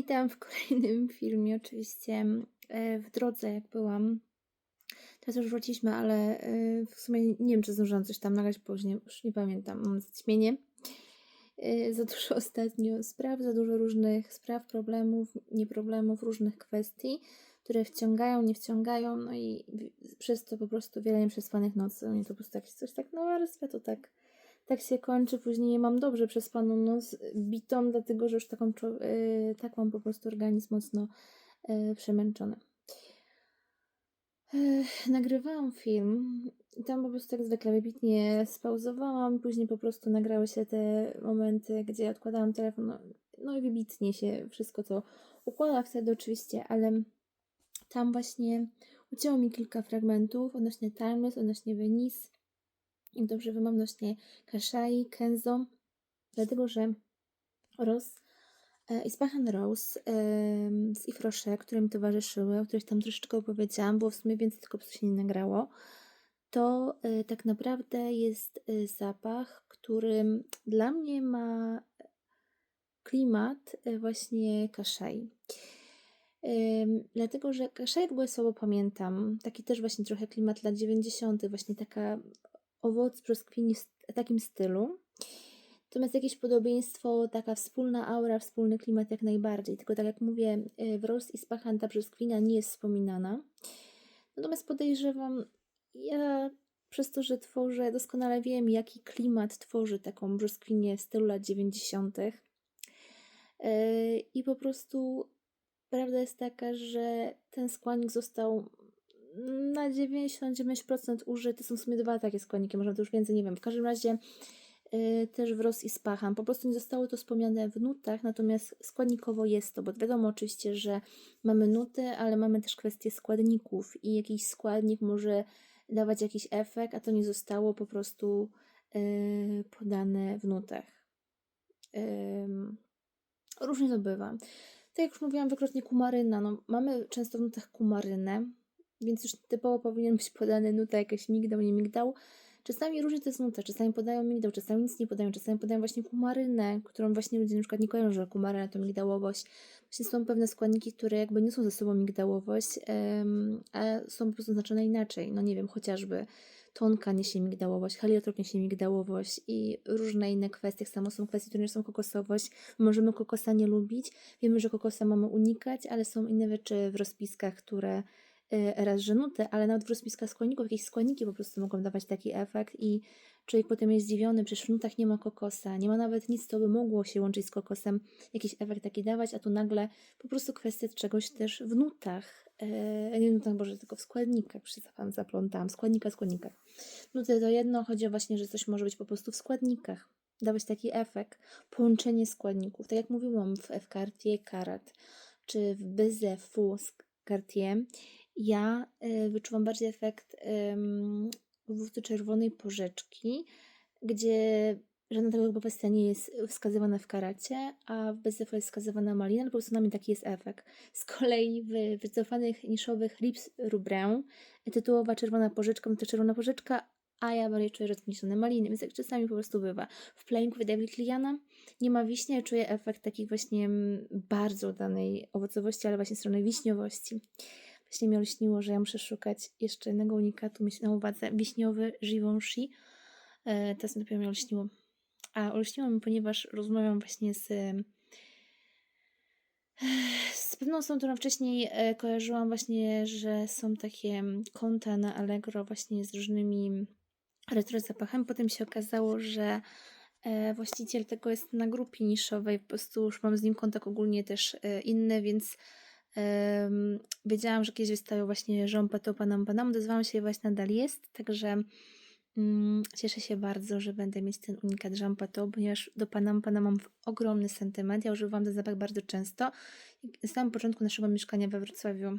Witam w kolejnym filmie. Oczywiście e, w drodze, jak byłam. Teraz już wróciliśmy, ale e, w sumie nie wiem, czy zdążyłam coś tam nagrać później. Już nie pamiętam. Mam zaćmienie. E, za dużo ostatnio spraw, za dużo różnych spraw, problemów, nieproblemów, różnych kwestii, które wciągają, nie wciągają, no i przez to po prostu wiele nieprzespanych nocy. Nie to po prostu tak, coś tak na warstwę, to tak tak się kończy, później mam dobrze przespaną noc bitą, dlatego że już taką, yy, tak mam po prostu organizm mocno yy, przemęczony. Yy, nagrywałam film. I tam po prostu tak zwykle wybitnie spauzowałam, później po prostu nagrały się te momenty, gdzie odkładałam telefon, no, no i wybitnie się wszystko to układa wtedy oczywiście, ale tam właśnie ucięło mi kilka fragmentów odnośnie Timeless, odnośnie Venice, jak dobrze wymam odnośnie Kashai, Kenzo, dlatego że Roz e, i Spahan Rose z Ifrosze, które mi towarzyszyły, o których tam troszeczkę opowiedziałam, było w sumie więcej, tylko po się nie nagrało, to e, tak naprawdę jest e, zapach, który dla mnie ma klimat właśnie Kaszai. Dlatego, że Kaszaj, jak słowo pamiętam, taki też właśnie trochę klimat lat 90., właśnie taka owoc brzoskwini w takim stylu. Natomiast jakieś podobieństwo, taka wspólna aura, wspólny klimat jak najbardziej. Tylko tak jak mówię, y, w Rose i Spachan ta brzoskwina nie jest wspominana. Natomiast podejrzewam, ja przez to, że tworzę, doskonale wiem, jaki klimat tworzy taką brzoskwinię w stylu lat 90. Y, I po prostu prawda jest taka, że ten składnik został na 99% użyte są w sumie dwa takie składniki, może to już więcej, nie wiem. W każdym razie yy, też wros i spacham. Po prostu nie zostało to wspomniane w nutach, natomiast składnikowo jest to, bo wiadomo oczywiście, że mamy nuty, ale mamy też kwestię składników i jakiś składnik może dawać jakiś efekt, a to nie zostało po prostu yy, podane w nutach. Yy, różnie to bywa. Tak jak już mówiłam wielokrotnie, kumaryna. No, mamy często w nutach kumarynę, więc już typowo powinien być podany nuta, jakaś migdał, nie migdał. Czasami różnie to jest nuta, czasami podają migdał, czasami nic nie podają, czasami podają właśnie kumarynę, którą właśnie ludzie na przykład nie kojarzą, że kumaryna to migdałowość. Właśnie są pewne składniki, które jakby nie są ze sobą migdałowość, um, a są po prostu znaczone inaczej. No nie wiem, chociażby tonka niesie migdałowość, heliotrop niesie migdałowość i różne inne kwestie. Samo są kwestie, które nie są kokosowość. Możemy kokosa nie lubić, wiemy, że kokosa mamy unikać, ale są inne rzeczy w rozpiskach, które raz, że nuty, ale nawet w rozpiskach składników jakieś składniki po prostu mogą dawać taki efekt i człowiek potem jest zdziwiony, przecież w nutach nie ma kokosa, nie ma nawet nic, co by mogło się łączyć z kokosem, jakiś efekt taki dawać, a tu nagle po prostu kwestia czegoś też w nutach, e, nie w nutach, boże, tylko w składnikach, przyzapam, zaplątałam, składnika, składnikach. Nuty to jedno, chodzi o właśnie, że coś może być po prostu w składnikach, dawać taki efekt, połączenie składników, tak jak mówiłam w, w Cartier Karat, czy w Byze Fu Cartier, ja y, wyczuwam bardziej efekt owoców czerwonej porzeczki, gdzie żadna tego chyba kwestia nie jest wskazywana w karacie, a w BZF jest wskazywana malina, no po prostu na mnie taki jest efekt. Z kolei w wycofanych niszowych Lips Rubrę tytułowa czerwona porzeczka, no to czerwona porzeczka, a ja bardziej czuję, to maliny, więc jak czasami po prostu bywa. W Plainku David Liana nie ma wiśni, ja czuję efekt takich właśnie mm, bardzo danej owocowości, ale właśnie strony wiśniowości. Właśnie mi olśniło, że ja muszę szukać jeszcze jednego unikatu, myślę na uwadze, wiśniowy Givenchy. E, teraz dopiero mi olśniło. A olśniło mi, ponieważ rozmawiam właśnie z z pewną osobą, którą wcześniej e, kojarzyłam właśnie, że są takie konta na Allegro właśnie z różnymi retro zapachami. Potem się okazało, że e, właściciel tego jest na grupie niszowej, po prostu już mam z nim kontakt ogólnie też inny, więc wiedziałam, że kiedyś wystawiał właśnie Jean Pato Panam Panam, odezwałam się właśnie nadal jest, także um, cieszę się bardzo, że będę mieć ten unikat Jean Pato, ponieważ do Panam Panam mam ogromny sentyment, ja używam ten zapach bardzo często. Na samym początku naszego mieszkania we Wrocławiu,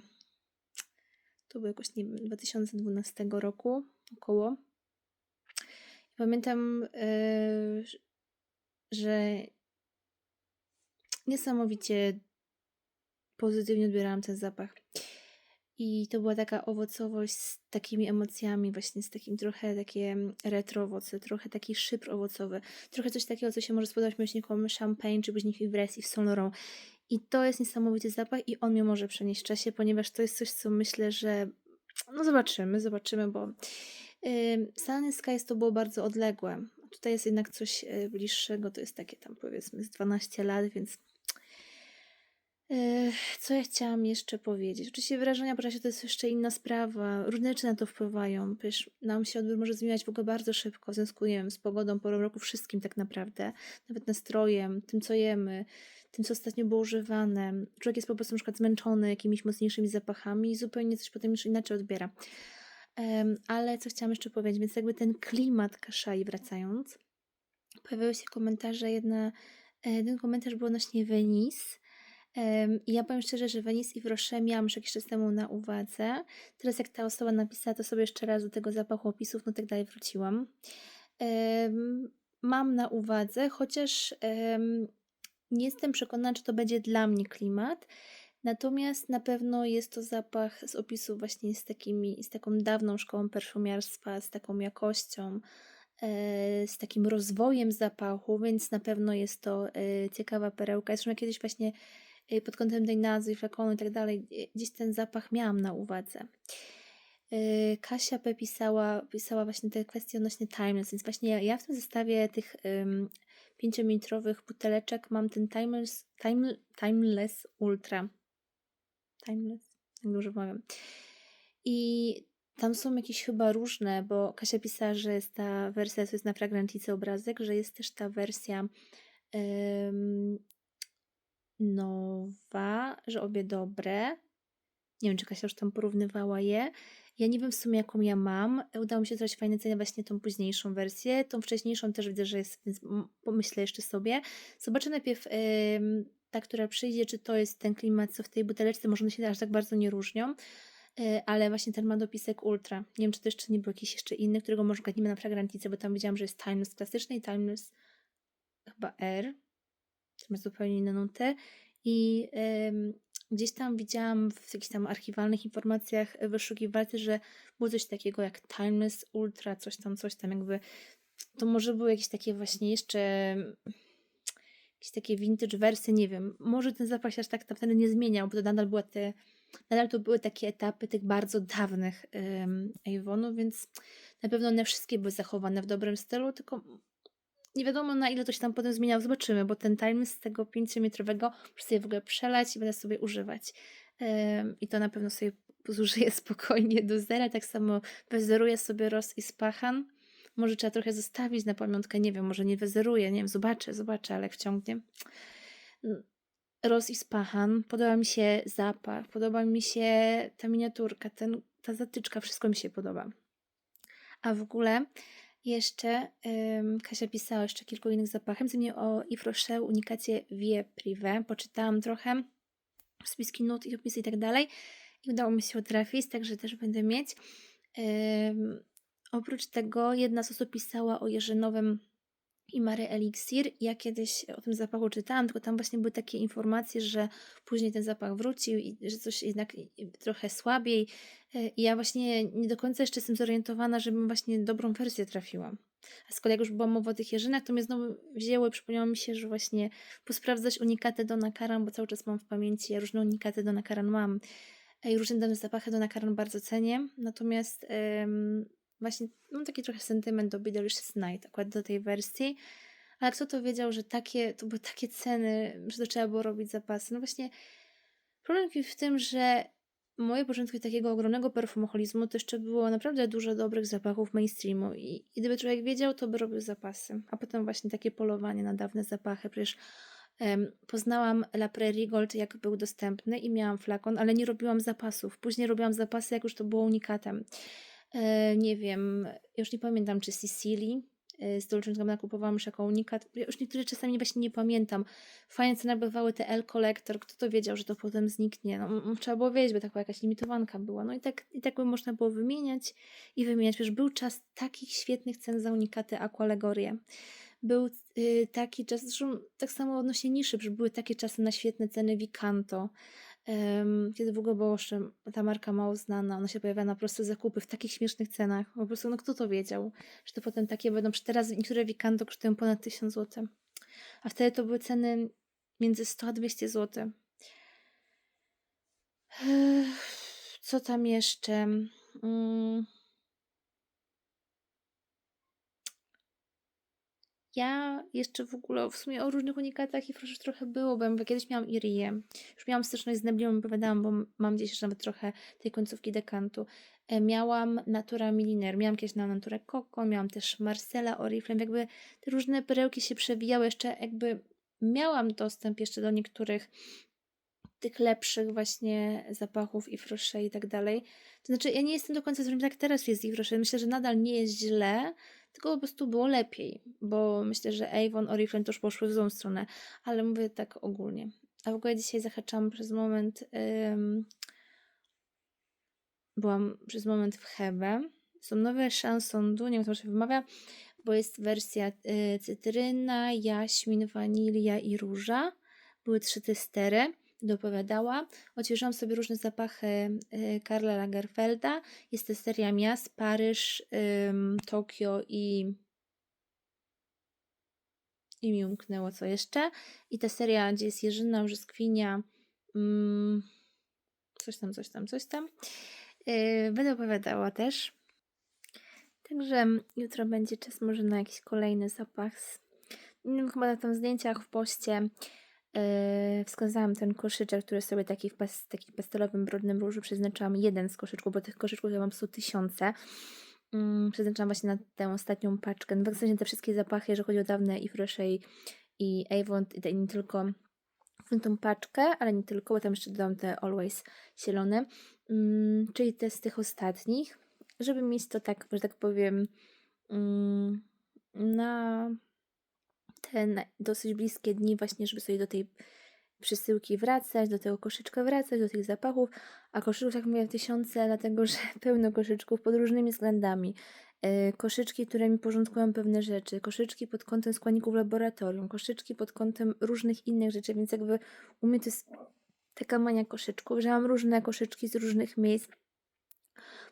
to było jakoś, nie wiem, 2012 roku około. pamiętam, yy, że niesamowicie pozytywnie odbierałam ten zapach. I to była taka owocowość z takimi emocjami, właśnie z takim trochę takie retro owoce, trochę taki szypr owocowy, trochę coś takiego, co się może spodobać miłośnikom champagne czy później w Brest i w Saint I to jest niesamowity zapach i on mnie może przenieść w czasie, ponieważ to jest coś, co myślę, że no zobaczymy, zobaczymy, bo yy, Sunny Skies to było bardzo odległe. Tutaj jest jednak coś yy, bliższego, to jest takie tam powiedzmy z 12 lat, więc co ja chciałam jeszcze powiedzieć? Oczywiście wrażenia po czasie to jest jeszcze inna sprawa. Różne rzeczy na to wpływają. Przecież nam się odbiór może zmieniać w ogóle bardzo szybko w związku nie wiem, z pogodą, porą roku, wszystkim tak naprawdę. Nawet nastrojem, tym co jemy, tym co ostatnio było używane. Człowiek jest po prostu na przykład zmęczony jakimiś mocniejszymi zapachami i zupełnie coś potem już inaczej odbiera. Em, ale co chciałam jeszcze powiedzieć, więc jakby ten klimat Kaszai wracając, pojawiły się komentarze, jedna, e, jeden komentarz był odnośnie Venice. Ja powiem szczerze, że Venice i Roche miałam już jakiś czas temu na uwadze. Teraz jak ta osoba napisała, to sobie jeszcze raz do tego zapachu opisów, no tak dalej wróciłam. Mam na uwadze, chociaż nie jestem przekonana, czy to będzie dla mnie klimat. Natomiast na pewno jest to zapach z opisów właśnie z, takimi, z taką dawną szkołą perfumiarstwa, z taką jakością, e, z takim rozwojem zapachu, więc na pewno jest to e, ciekawa perełka. Zresztą ja kiedyś właśnie pod kątem tej nazwy, flakonu i tak dalej, e, gdzieś ten zapach miałam na uwadze. E, Kasia P. pisała, pisała właśnie te kwestie odnośnie timeless, więc właśnie ja w tym zestawie tych um, 5-mililitrowych buteleczek mam ten timeless, time, timeless ultra. Timeless, jak dużo powiem. I tam są jakieś chyba różne, bo Kasia pisała, że jest ta wersja, to jest na fragrantice obrazek, że jest też ta wersja um, nowa, że obie dobre. Nie wiem, czy Kasia już tam porównywała je. Ja nie wiem w sumie, jaką ja mam. Udało mi się zrobić fajne cenie właśnie tą późniejszą wersję. Tą wcześniejszą też widzę, że jest, więc pomyślę jeszcze sobie. Zobaczę najpierw yy, ta, która przyjdzie, czy to jest ten klimat, co w tej buteleczce. Może one się aż tak bardzo nie różnią. Yy, ale właśnie ten ma dopisek Ultra. Nie wiem, czy to jeszcze nie był jakiś jeszcze inny, którego może nie na fragrantice, bo tam widziałam, że jest Timeless klasyczny i Timeless chyba R. Ma zupełnie inną nutę. I gdzieś tam widziałam w jakichś tam archiwalnych informacjach wyszukiwarcy, że było coś takiego jak Timeless Ultra, coś tam, coś tam, jakby to może były jakieś takie właśnie jeszcze jakieś takie vintage wersje, nie wiem. Może ten zapach się aż tak wtedy nie zmieniał, bo to nadal były te, nadal to były takie etapy tych bardzo dawnych um, Avonów, więc na pewno one wszystkie były zachowane w dobrym stylu, tylko nie wiadomo na ile to się tam potem zmieniało, zobaczymy, bo ten timer z tego 5-metrowego muszę sobie w ogóle przelać i będę sobie używać. I to na pewno sobie zużyję spokojnie do zera. Tak samo wezeruję sobie roz i spachan. Może trzeba trochę zostawić na pamiątkę, nie wiem, może nie wezeruję, nie wiem, zobaczę, zobaczę, ale wciągnie. Roz i spachan, podoba mi się zapach, podoba mi się ta miniaturka, ten, ta zatyczka, wszystko mi się podoba. A w ogóle jeszcze Kasia pisała jeszcze kilku innych zapachem, z mnie o Yves Rocher unikacie Vie Privé. Poczytałam trochę spiski nut i opisy i tak dalej i udało mi się trafić, także też będę mieć. Oprócz tego jedna z osób pisała o jeżynowym i Mary Elixir. Ja kiedyś o tym zapachu czytałam, tylko tam właśnie były takie informacje, że później ten zapach wrócił i że coś jednak trochę słabiej. E, I ja właśnie nie do końca jeszcze jestem zorientowana, żebym właśnie dobrą wersję trafiła. A z kolei jak już była mowa o tych jeżynach, to mnie znowu wzięło i przypomniało mi się, że właśnie posprawdzać unikaty do nakaran, bo cały czas mam w pamięci, ja różne unikaty do nakaran mam i różne dane zapachy do nakaran bardzo cenię. Natomiast ym, właśnie mam taki trochę sentyment do Be Delicious Night, akurat do tej wersji. Ale kto to wiedział, że takie, to były takie ceny, że to trzeba było robić zapasy? No właśnie, problem w tym, że moje początki takiego ogromnego perfumoholizmu to jeszcze było naprawdę dużo dobrych zapachów mainstreamu i, i gdyby człowiek wiedział, to by robił zapasy. A potem właśnie takie polowanie na dawne zapachy. Przecież poznałam La Prairie Gold, jak był dostępny i miałam flakon, ale nie robiłam zapasów. Później robiłam zapasy, jak już to było unikatem. E, nie wiem, już nie pamiętam, czy Sicilii z Dolce Gabbana kupowałam już jako unikat. Ja już niektóre czasami właśnie nie pamiętam. Fajnie ceny bywały te L-Collector. Kto to wiedział, że to potem zniknie? No, trzeba było wiedzieć, bo taka jakaś limitowanka była. No i tak, i tak by można było wymieniać i wymieniać. Przecież był czas takich świetnych cen za unikaty Aqualegorie. Był y, taki czas, zresztą tak samo odnośnie niszy, że były takie czasy na świetne ceny Vicanto kiedy Długoboszym, ta marka mało znana, ona się pojawia na proste zakupy w takich śmiesznych cenach. Po prostu, no kto to wiedział, że to potem takie będą. Przecież teraz niektóre Wikando kosztują ponad 1000 zł. A wtedy to były ceny między 100 a 200 zł. Co tam jeszcze? Mm. Ja jeszcze w ogóle w sumie o różnych unikatach i proszę trochę było, bo kiedyś miałam Irię. Już miałam styczność z Neblią, opowiadałam, bo mam gdzieś jeszcze nawet trochę tej końcówki dekantu. E, Miałam Natura Milliner, miałam kiedyś na Naturę Coco, miałam też Marcela Oriflame, jakby te różne perełki się przewijały, jeszcze jakby miałam dostęp jeszcze do niektórych tych lepszych właśnie zapachów i frosze i tak dalej. To znaczy, ja nie jestem do końca zrozumiała, jak teraz jest ich frosze. Myślę, że nadal nie jest źle, tylko po prostu było lepiej, bo myślę, że Avon, Oriflame też poszły w złą stronę, ale mówię tak ogólnie. A w ogóle dzisiaj zahaczałam przez moment, ym, byłam przez moment w Hebe. Są nowe Chansondu, nie wiem, to się wymawia, bo jest wersja y, cytryna, jaśmin, wanilia i róża. Były trzy testery, dopowiadała. Odświeżyłam sobie różne zapachy y, Karla Lagerfelda. Jest to seria miast, Paryż, ym, Tokio i i mi umknęło co jeszcze. I ta seria, gdzie jest Jerzyna, Brzoskwinia, mm, coś tam, coś tam, coś tam. Yy, będę opowiadała też. Także jutro będzie czas może na jakiś kolejny zapach. Z... Nie wiem, chyba na tam zdjęciach w poście yy, wskazałam ten koszyczek, który sobie taki w pas, pastelowym, brudnym różu przeznaczałam jeden z koszyczków, bo tych koszyczków ja mam stu tysiące. Mm, przeznaczałam właśnie na tę ostatnią paczkę. No w zasadzie te wszystkie zapachy, jeżeli chodzi o dawne i Fresh i, Avon, i nie tylko tą paczkę, ale nie tylko, bo tam jeszcze dodam te Always zielone, mm, czyli te z tych ostatnich, żeby mieć to tak, że tak powiem, mm, na te dosyć bliskie dni właśnie, żeby sobie do tej przesyłki wracać, do tego koszyczka wracać, do tych zapachów, a koszyczków, jak mówię, tysiące, dlatego że pełno koszyczków pod różnymi względami. Yy, Koszyczki, które mi porządkują pewne rzeczy, koszyczki pod kątem składników laboratorium, koszyczki pod kątem różnych innych rzeczy, więc jakby u mnie to jest taka mania koszyczków, że mam różne koszyczki z różnych miejsc.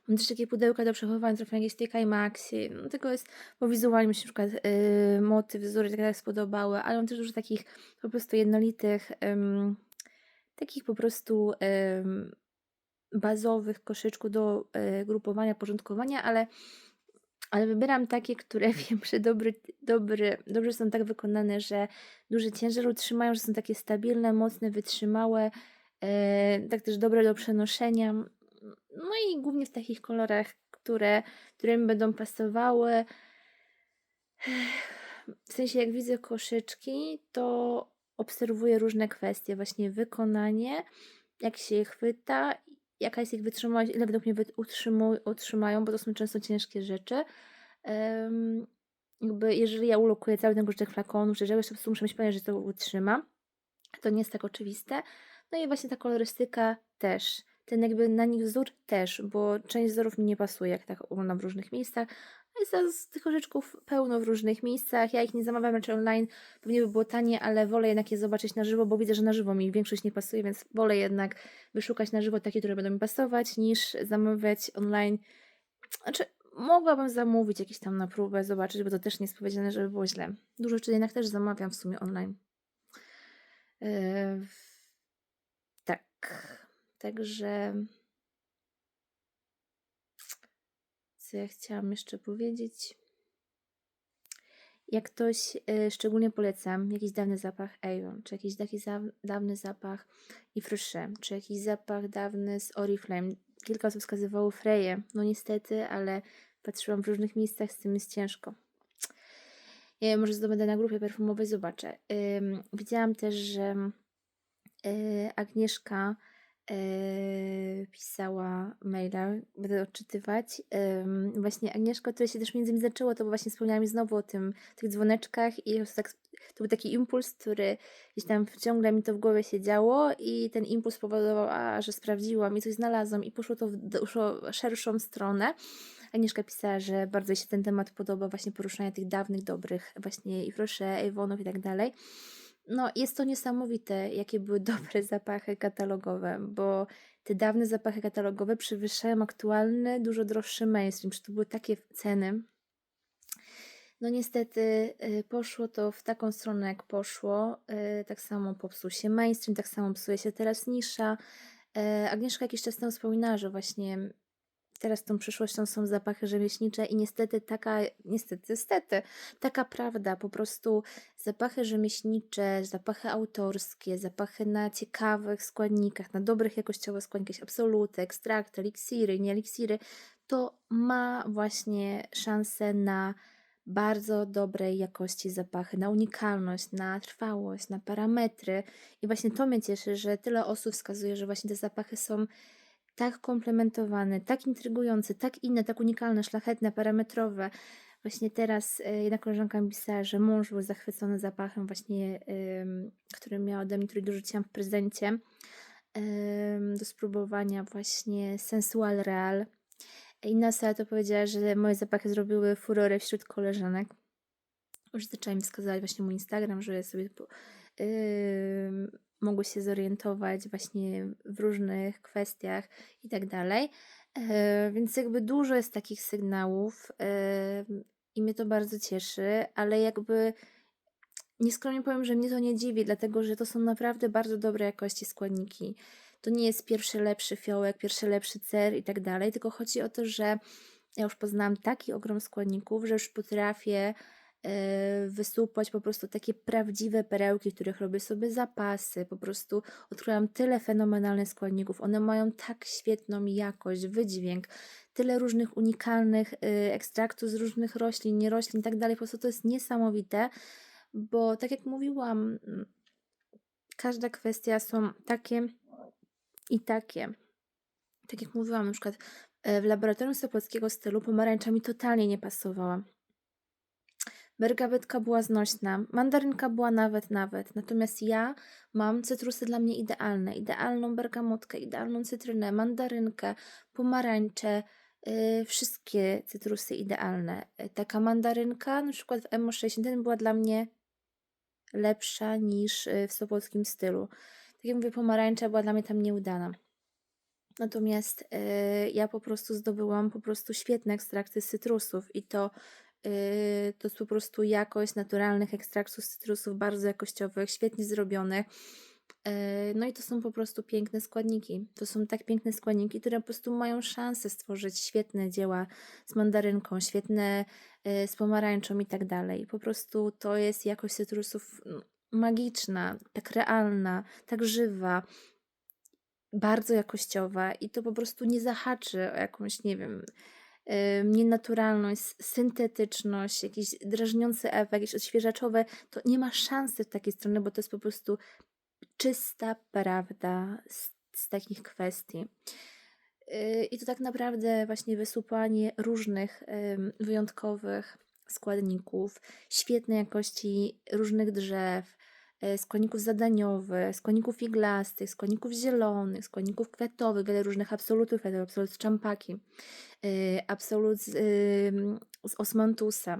Mam też takie pudełka do przechowywania, jakieś TK Maxi. No, tylko jest, bo wizualnie mi się na przykład yy, motyw, wzory tak, tak spodobały, ale mam też dużo takich po prostu jednolitych, ym, takich po prostu ym, bazowych koszyczków do y, grupowania, porządkowania, ale, ale wybieram takie, które wiem, że dobry, dobry, dobrze są tak wykonane, że duży ciężar utrzymają, że są takie stabilne, mocne, wytrzymałe, e, tak też dobre do przenoszenia. No i głównie w takich kolorach, które, które mi będą pasowały. W sensie, jak widzę koszyczki, to obserwuję różne kwestie, właśnie wykonanie, jak się je chwyta, jaka jest ich wytrzymałość, ile według mnie utrzymają, bo to są często ciężkie rzeczy. Em, jakby jeżeli ja ulokuję cały ten koszyczek flakonu, czy czegoś, to muszę mieć pewność, że to utrzyma. To nie jest tak oczywiste. No i właśnie ta kolorystyka też. Ten jakby na nich wzór też, bo część wzorów mi nie pasuje, jak tak oglądam w różnych miejscach. Jest teraz tych koszyczków pełno w różnych miejscach. Ja ich nie zamawiam raczej online. Pewnie by było tanie, ale wolę jednak je zobaczyć na żywo, bo widzę, że na żywo mi większość nie pasuje, więc wolę jednak wyszukać na żywo takie, które będą mi pasować, niż zamawiać online. Znaczy, mogłabym zamówić jakieś tam na próbę, zobaczyć, bo to też nie jest powiedziane, żeby było źle. Dużo rzeczy jednak też zamawiam w sumie online. Yy, tak. Także. Co ja chciałam jeszcze powiedzieć? Jak ktoś, y, szczególnie polecam, jakiś dawny zapach Avon, czy jakiś taki za, dawny zapach Ifrysze, czy jakiś zapach dawny z Oriflame. Kilka osób wskazywało Freję. No niestety, ale patrzyłam w różnych miejscach, z tym jest ciężko. Ja może zdobędę na grupie perfumowej, zobaczę. Widziałam też, że y, Agnieszka y, pisała maila, będę odczytywać. Właśnie Agnieszka, która się też między innymi zaczęło, to właśnie wspomniała mi znowu o tym, tych dzwoneczkach i to, tak, to był taki impuls, który gdzieś tam ciągle mi to w głowie się działo i ten impuls powodował, a, że sprawdziłam i coś znalazłam i poszło to w doszło szerszą stronę. Agnieszka pisała, że bardzo się ten temat podoba, właśnie poruszania tych dawnych, dobrych, właśnie i proszę, Ewonów i tak dalej. No, jest to niesamowite, jakie były dobre zapachy katalogowe, bo te dawne zapachy katalogowe przewyższają aktualny, dużo droższy mainstream. Czy to były takie ceny? No niestety y, poszło to w taką stronę, jak poszło. Y, Tak samo popsuł się mainstream, tak samo psuje się teraz nisza. E, Agnieszka jakiś czas temu wspominała, że właśnie teraz tą przyszłością są zapachy rzemieślnicze i niestety taka, niestety, stety, taka prawda, po prostu zapachy rzemieślnicze, zapachy autorskie, zapachy na ciekawych składnikach, na dobrych jakościowo składnikach, jakieś absoluty, ekstrakty, eliksiry, nie eliksiry, to ma właśnie szansę na bardzo dobrej jakości zapachy, na unikalność, na trwałość, na parametry. I właśnie to mnie cieszy, że tyle osób wskazuje, że właśnie te zapachy są tak komplementowane, tak intrygujące, tak inne, tak unikalne, szlachetne, parametrowe. Właśnie teraz e, jedna koleżanka mi pisała, że mąż był zachwycony zapachem właśnie, który miał ode mnie, który dorzuciłam w prezencie do spróbowania właśnie Sensual Real. Inna osoba to powiedziała, że moje zapachy zrobiły furorę wśród koleżanek. Już zaczęła mi wskazywać właśnie mój Instagram, że sobie mogły się zorientować właśnie w różnych kwestiach i tak dalej. E, Więc jakby dużo jest takich sygnałów e, i mnie to bardzo cieszy, ale jakby nieskromnie powiem, że mnie to nie dziwi, dlatego że to są naprawdę bardzo dobre jakości składniki. To nie jest pierwszy lepszy fiołek, pierwszy lepszy cer i tak dalej, tylko chodzi o to, że ja już poznałam taki ogrom składników, że już potrafię e, wysupać po prostu takie prawdziwe perełki, których robię sobie zapasy. Po prostu odkryłam tyle fenomenalnych składników. One mają tak świetną jakość, wydźwięk, tyle różnych unikalnych y, ekstraktów z różnych roślin, nie roślin i tak dalej. Po prostu to jest niesamowite, bo tak jak mówiłam, mm, każda kwestia są takie i takie. Tak jak mówiłam, na przykład e, w laboratorium sopockiego stylu pomarańcza mi totalnie nie pasowała. Bergawetka była znośna, mandarynka była nawet, nawet. Natomiast ja mam cytrusy dla mnie idealne. Idealną bergamotkę, idealną cytrynę, mandarynkę, pomarańcze, yy, wszystkie cytrusy idealne. Yy, Taka mandarynka, na przykład w MO61 była dla mnie lepsza niż yy, w sopockim stylu. Tak jak mówię, pomarańcza była dla mnie tam nieudana. Natomiast yy, ja po prostu zdobyłam po prostu świetne ekstrakty z cytrusów i to to jest po prostu jakość naturalnych ekstraktów z cytrusów, bardzo jakościowych, świetnie zrobionych. Yy, No i to są po prostu piękne składniki. To są tak piękne składniki, które po prostu mają szansę stworzyć świetne dzieła z mandarynką, świetne yy, z pomarańczą i tak dalej. Po prostu to jest jakość cytrusów no, magiczna, tak realna, tak żywa, bardzo jakościowa i to po prostu nie zahaczy o jakąś, nie wiem, nienaturalność, s- syntetyczność, jakiś drażniący efekt, jakieś odświeżaczowe, to nie ma szansy w takiej strony, bo to jest po prostu czysta prawda z, z takich kwestii. Yy, I to tak naprawdę właśnie wysupłanie różnych wyjątkowych składników, świetnej jakości różnych drzew, składników zadaniowych, składników iglastych, składników zielonych, składników kwiatowych, wiele różnych absolutów, absolut z czampaki, yy, absolut z, ym, z osmantusa,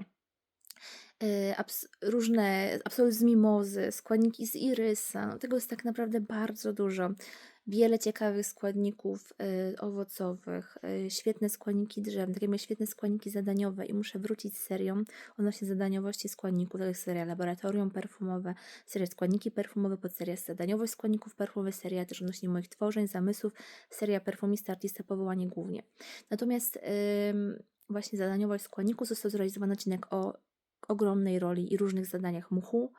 yy, abs- różne, absolut z mimozy, składniki z irysa. No, tego jest tak naprawdę bardzo dużo. Wiele ciekawych składników y, owocowych, y, świetne składniki drzew, takie świetne składniki zadaniowe i muszę wrócić z serią odnośnie zadaniowości składników, tak jak seria laboratorium perfumowe, seria składniki perfumowe, podseria zadaniowość składników perfumowych, seria też odnośnie moich tworzeń, zamysłów, seria perfumista, artysta, powołanie głównie. Natomiast ym, właśnie zadaniowość składników został zrealizowany odcinek o ogromnej roli i różnych zadaniach muchu,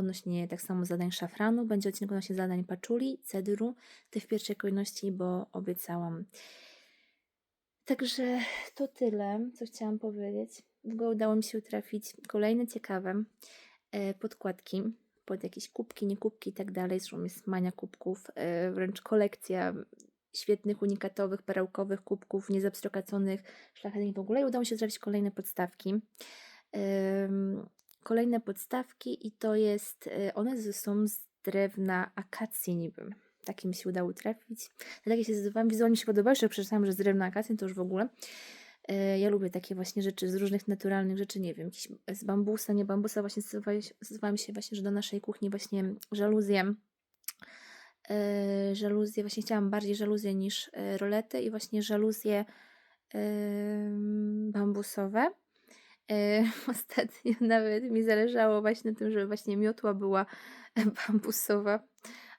odnośnie tak samo zadań szafranu, będzie odcinek odnośnie zadań paczuli, cedru, te w pierwszej kolejności, bo obiecałam. Także to tyle, co chciałam powiedzieć. W ogóle udało mi się trafić kolejne ciekawe e, podkładki pod jakieś kubki, nie kubki i tak dalej. Zresztą jest mania kubków, e, wręcz kolekcja świetnych, unikatowych, perełkowych kubków, niezapstrokaconych, szlachetnych w ogóle. I udało mi się trafić kolejne podstawki. Kolejne podstawki i to jest, y, one są z drewna akacji niby. Takie mi się udało trafić. Takie się zdecydowałam, wizualnie mi się jeszcze jak przeczytałam, że z drewna akacji, to już w ogóle. Y, Ja lubię takie właśnie rzeczy z różnych naturalnych rzeczy, nie wiem, z bambusa, nie bambusa, właśnie zdecydowałam się- właśnie, że do naszej kuchni właśnie żaluzję, y, żaluzję, właśnie chciałam bardziej żaluzję niż rolety i właśnie żaluzje bambusowe. Ostatnio nawet mi zależało właśnie na tym, żeby właśnie miotła była bambusowa,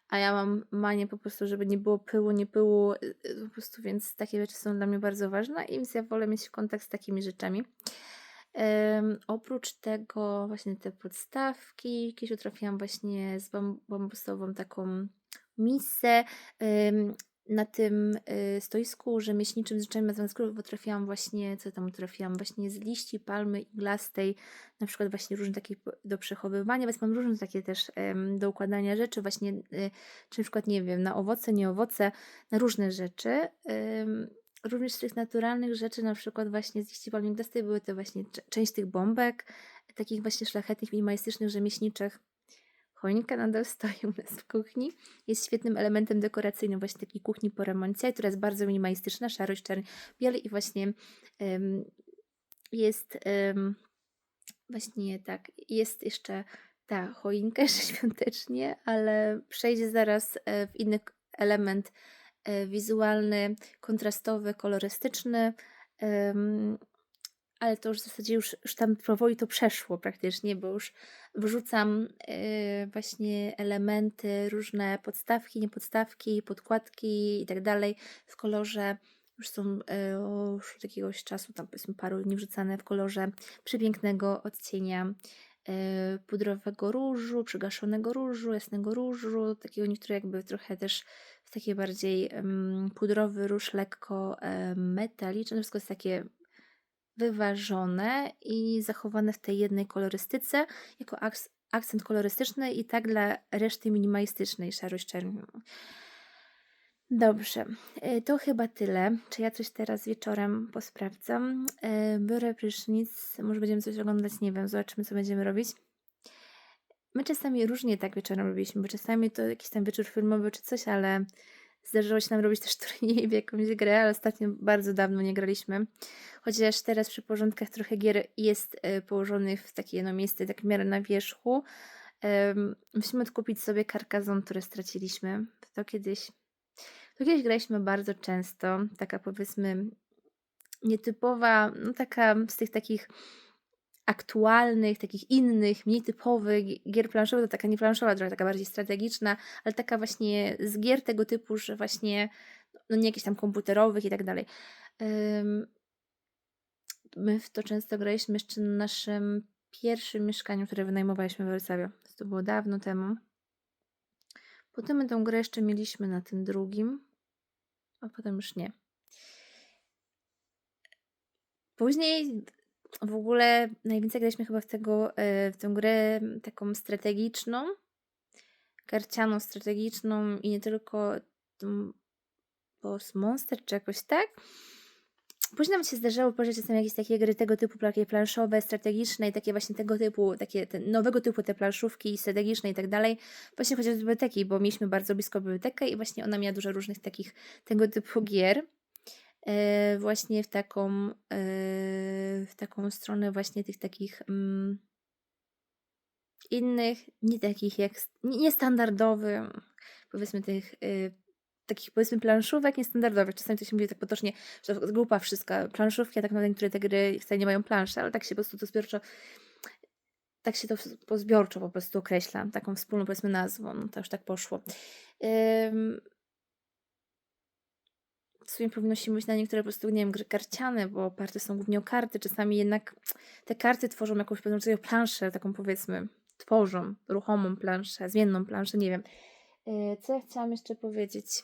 a ja mam manię po prostu, żeby nie było pyłu, nie pyłu, y, y, po prostu, więc takie rzeczy są dla mnie bardzo ważne i ja wolę mieć kontakt z takimi rzeczami. Oprócz tego właśnie te podstawki, kiedyś trafiłam właśnie z bam- bambusową taką misę. Na tym y, stoisku rzemieślniczym z rzeczami matematyków potrafiłam właśnie, co tam trafiłam, właśnie z liści palmy iglastej, na przykład właśnie różne takie do przechowywania, więc mam różne takie też do układania rzeczy, właśnie, y, czy na przykład, nie wiem, na owoce, nie owoce, na różne rzeczy. Również z tych naturalnych rzeczy, na przykład właśnie z liści palmy iglastej były to właśnie część tych bombek, takich właśnie szlachetnych, minimalistycznych, rzemieślniczych. Choinka nadal stoi u nas w kuchni. Jest świetnym elementem dekoracyjnym właśnie takiej kuchni po remoncie, która jest bardzo minimalistyczna, szarość, czarny, biały i właśnie jest właśnie tak, jest jeszcze ta choinka jeszcze świątecznie, ale przejdzie zaraz e, w inny element e, wizualny, kontrastowy, kolorystyczny. ale to już w zasadzie już, już tam powoli to przeszło praktycznie, bo już wrzucam y, właśnie elementy, różne podstawki, niepodstawki, podkładki i tak dalej w kolorze. Już są y, już od jakiegoś czasu, tam powiedzmy paru dni wrzucane w kolorze przepięknego odcienia y, pudrowego różu, przygaszonego różu, jasnego różu, takiego niektóre jakby trochę też w taki bardziej em, pudrowy róż, lekko em, metaliczny, wszystko jest takie wyważone i zachowane w tej jednej kolorystyce jako akcent kolorystyczny i tak dla reszty minimalistycznej szarość czerń. Dobrze, y, to chyba tyle. Czy ja coś teraz wieczorem posprawdzam? Y, Biorę prysznic, może będziemy coś oglądać, nie wiem, zobaczymy co będziemy robić. My czasami różnie tak wieczorem robiliśmy, bo czasami to jakiś tam wieczór filmowy czy coś, ale zdarzyło się nam robić też turniej w jakąś grę, ale ostatnio bardzo dawno nie graliśmy. Chociaż teraz przy porządkach trochę gier jest e, położonych w takie no, miejsce tak w miarę na wierzchu. Musimy odkupić sobie karkazon, które straciliśmy. To kiedyś, to kiedyś graliśmy bardzo często. Taka powiedzmy nietypowa, no taka z tych takich aktualnych, takich innych, mniej typowych gier planszowych, to taka nie planszowa, trochę taka bardziej strategiczna, ale taka właśnie z gier tego typu, że właśnie no nie jakichś tam komputerowych i tak dalej. My w to często graliśmy jeszcze na naszym pierwszym mieszkaniu, które wynajmowaliśmy w Wrocławiu. To było dawno temu. Potem my tą grę jeszcze mieliśmy na tym drugim, a potem już nie. Później w ogóle najwięcej graliśmy chyba w, tego, e, w tę grę taką strategiczną, karcianą strategiczną i nie tylko Boss Monster czy jakoś tak. Później nam się zdarzało pożyć czasem jakieś takie gry tego typu, takie planszowe, strategiczne i takie właśnie tego typu, takie te nowego typu te planszówki strategiczne i tak dalej. Właśnie chociaż z biblioteki, bo mieliśmy bardzo blisko bibliotekę i właśnie ona miała dużo różnych takich tego typu gier. E, właśnie w taką, e, taką stronę właśnie tych takich mm, innych, nie takich jak, nie- niestandardowych, powiedzmy tych y, takich powiedzmy planszówek niestandardowych. Czasami to się mówi tak potocznie, że grupa wszystka planszówki, a tak naprawdę niektóre te gry wcale nie mają planszy, ale tak się po prostu to zbiorczo tak się to w- po prostu określa, taką wspólną powiedzmy nazwą, no to już tak poszło. W sumie powinno się mówić na niektóre po prostu, nie wiem, gry karciane, bo oparte są głównie o karty. Czasami jednak te karty tworzą jakąś pewną rodzaju planszę, taką powiedzmy, tworzą ruchomą planszę, zmienną planszę, nie wiem. Yy, co ja chciałam jeszcze powiedzieć?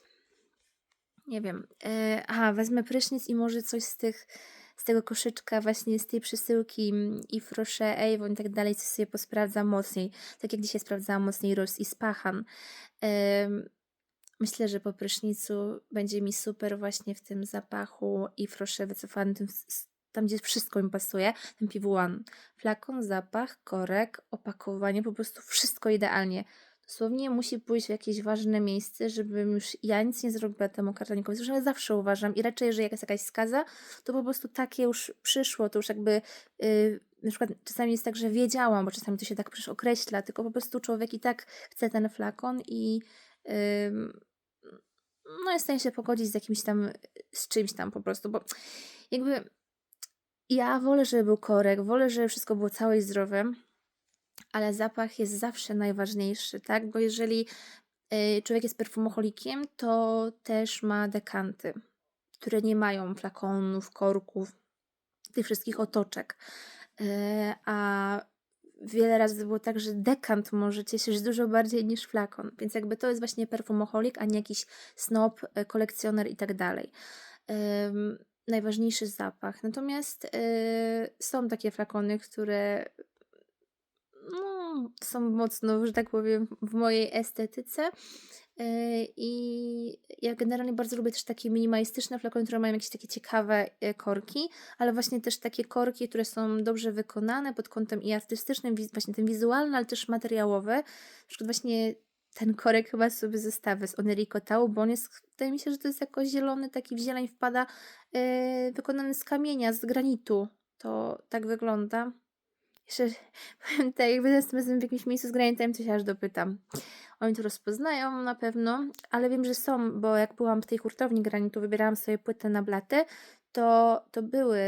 Nie wiem. Yy, aha, wezmę prysznic i może coś z tych, z tego koszyczka, właśnie z tej przesyłki i Frosze, Avon i tak dalej, coś sobie posprawdzam mocniej. Tak jak dzisiaj sprawdzałam mocniej Ross i Spachan. Ym, Myślę, że po prysznicu będzie mi super właśnie w tym zapachu i frosze wycofanym, tym, tam gdzie wszystko mi pasuje, ten PW1. Flakon, zapach, korek, opakowanie, po prostu wszystko idealnie. Dosłownie musi pójść w jakieś ważne miejsce, żebym już ja nic nie zrobiła temu kartonikowi, że ja zawsze uważam i raczej, jeżeli jakaś jakaś skaza, to po prostu takie już przyszło, to już jakby yy, na przykład czasami jest tak, że wiedziałam, bo czasami to się tak określa, tylko po prostu człowiek i tak chce ten flakon i ym, no jest w stanie się pogodzić z jakimś tam, z czymś tam po prostu, bo jakby ja wolę, żeby był korek, wolę, żeby wszystko było całe i zdrowe, ale zapach jest zawsze najważniejszy, tak? Bo jeżeli y, człowiek jest perfumoholikiem, to też ma dekanty, które nie mają flakonów, korków, tych wszystkich otoczek. Y, a wiele razy było tak, że dekant może cieszyć dużo bardziej niż flakon, więc jakby to jest właśnie perfumoholik, a nie jakiś snob, y, kolekcjoner i tak dalej. Najważniejszy zapach. Natomiast y, są takie flakony, które no, są mocno, że tak powiem, w mojej estetyce. Yy, I ja generalnie bardzo lubię też takie minimalistyczne flakony, które mają jakieś takie ciekawe yy, korki, ale właśnie też takie korki, które są dobrze wykonane pod kątem i artystycznym, właśnie tym wizualnym, ale też materiałowy. Na przykład właśnie ten korek chyba sobie zestawię z Onerico Tau, bo on jest, wydaje mi się, że to jest jako zielony, taki w zieleń wpada, yy, wykonany z kamienia, z granitu. To tak wygląda. Jeszcze powiem tak, jakby następnym w jakimś miejscu z granitem, to się aż dopytam. Oni to rozpoznają na pewno, ale wiem, że są, bo jak byłam w tej hurtowni granitu, wybierałam sobie płytę na blaty, to, to były,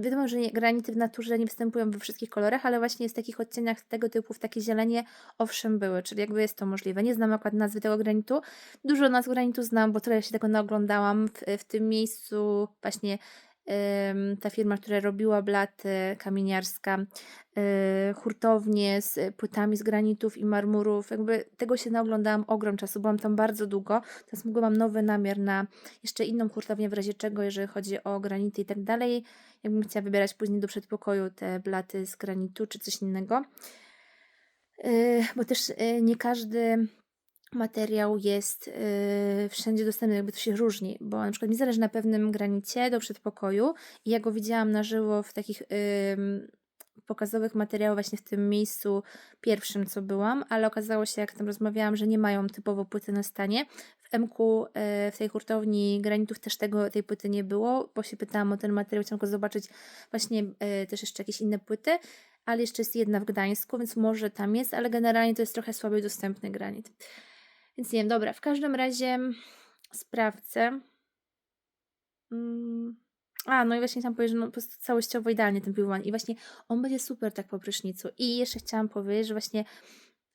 wiadomo, że granity w naturze nie występują we wszystkich kolorach, ale właśnie w takich odcieniach tego typu, w takie zielenie, owszem były, czyli jakby jest to możliwe. Nie znam akurat nazwy tego granitu, dużo nazw granitu znam, bo trochę się tego naoglądałam w, w tym miejscu właśnie ta firma, która robiła blaty, kamieniarska, yy, hurtownie z płytami z granitów i marmurów. Jakby tego się naoglądałam ogrom czasu, byłam tam bardzo długo. Teraz ogóle mam nowy namiar na jeszcze inną hurtownię w razie czego, jeżeli chodzi o granity i tak dalej. Jakbym chciała wybierać później do przedpokoju te blaty z granitu czy coś innego. Yy, bo też nie każdy materiał jest yy, wszędzie dostępny, jakby to się różni, bo na przykład mi zależy na pewnym granicie do przedpokoju i ja go widziałam na żywo w takich ym, pokazowych materiałach właśnie w tym miejscu pierwszym, co byłam, ale okazało się, jak tam rozmawiałam, że nie mają typowo płyty na stanie. W MQ yy, w tej hurtowni granitów też tego, tej płyty nie było, bo się pytałam o ten materiał, chciałam go zobaczyć właśnie yy, też jeszcze jakieś inne płyty, ale jeszcze jest jedna w Gdańsku, więc może tam jest, ale generalnie to jest trochę słabiej dostępny granit. Więc nie wiem, dobra, w każdym razie sprawdzę. Mm. A, no i właśnie chciałam powiedzieć, że no po prostu całościowo idealnie ten piwowan. I właśnie on będzie super tak po prysznicu. I jeszcze chciałam powiedzieć, że właśnie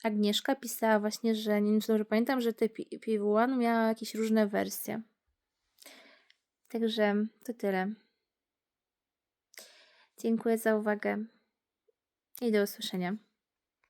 Agnieszka pisała właśnie, że nie wiem, czy dobrze pamiętam, że te pi- miała jakieś różne wersje. Także to tyle. Dziękuję za uwagę i do usłyszenia.